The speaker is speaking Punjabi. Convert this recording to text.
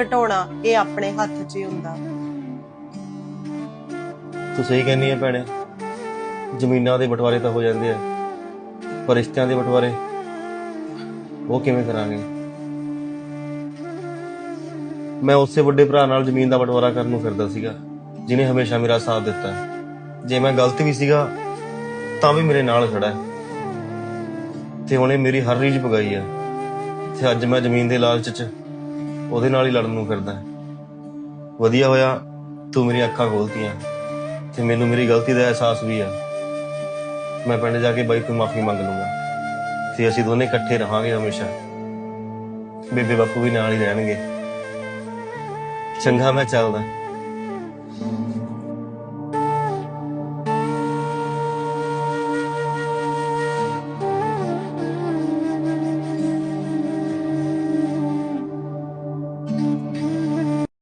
ਘਟਾਉਣਾ ਇਹ ਆਪਣੇ ਹੱਥ 'ਚ ਹੀ ਹੁੰਦਾ। ਤੂੰ ਸਹੀ ਕਹਿੰਦੀ ਹੈ ਭੈਣੇ, ਜ਼ਮੀਨਾਂ ਦੇ ਬਟਵਾਰੇ ਤਾਂ ਹੋ ਜਾਂਦੇ ਆ, ਪਰ ਰਿਸ਼ਤਿਆਂ ਦੇ ਬਟਵਾਰੇ ਉਹ ਕਿਵੇਂ ਕਰਾਂਗੇ? ਮੈਂ ਉਸੇ ਵੱਡੇ ਭਰਾ ਨਾਲ ਜ਼ਮੀਨ ਦਾ ਬਟਵਾਰਾ ਕਰਨ ਨੂੰ ਫਿਰਦਾ ਸੀਗਾ ਜਿਨੇ ਹਮੇਸ਼ਾ ਮੇਰਾ ਸਾਥ ਦਿੱਤਾ। ਜੇ ਮੈਂ ਗਲਤ ਵੀ ਸੀਗਾ, ਤਾਂ ਵੀ ਮੇਰੇ ਨਾਲ ਖੜਾ ਹੈ। ਤੇ ਉਹਨੇ ਮੇਰੀ ਹਰ ਰੀਝ ਪਗਾਈ ਹੈ ਤੇ ਅੱਜ ਮੈਂ ਜ਼ਮੀਨ ਦੇ ਲਾਲਚ 'ਚ ਉਹਦੇ ਨਾਲ ਹੀ ਲੜਨ ਨੂੰ ਫਿਰਦਾ ਹੈ। ਵਧੀਆ ਹੋਇਆ, ਤੂੰ ਮੇਰੀਆਂ ਅੱਖਾਂ ਖੋਲਤੀਆਂ ਤੇ ਮੈਨੂੰ ਮੇਰੀ ਗਲਤੀ ਦਾ ਅਹਿਸਾਸ ਵੀ ਆ। ਮੈਂ ਪਿੰਡ ਜਾ ਕੇ ਬਾਈ ਤੋਂ ਮਾਫੀ ਮੰਗ ਲੂੰਗਾ ਤੇ ਅਸੀਂ ਦੋਨੇ ਇਕੱਠੇ ਰਹਾਂਗੇ ਹਮੇਸ਼ਾ। ਬੇਬੇ ਬਾਪੂ ਵੀ ਨਾਲ ਹੀ ਰਹਿਣਗੇ। ਚੰਗਾ ਮੈਂ ਚੱਲਦਾ।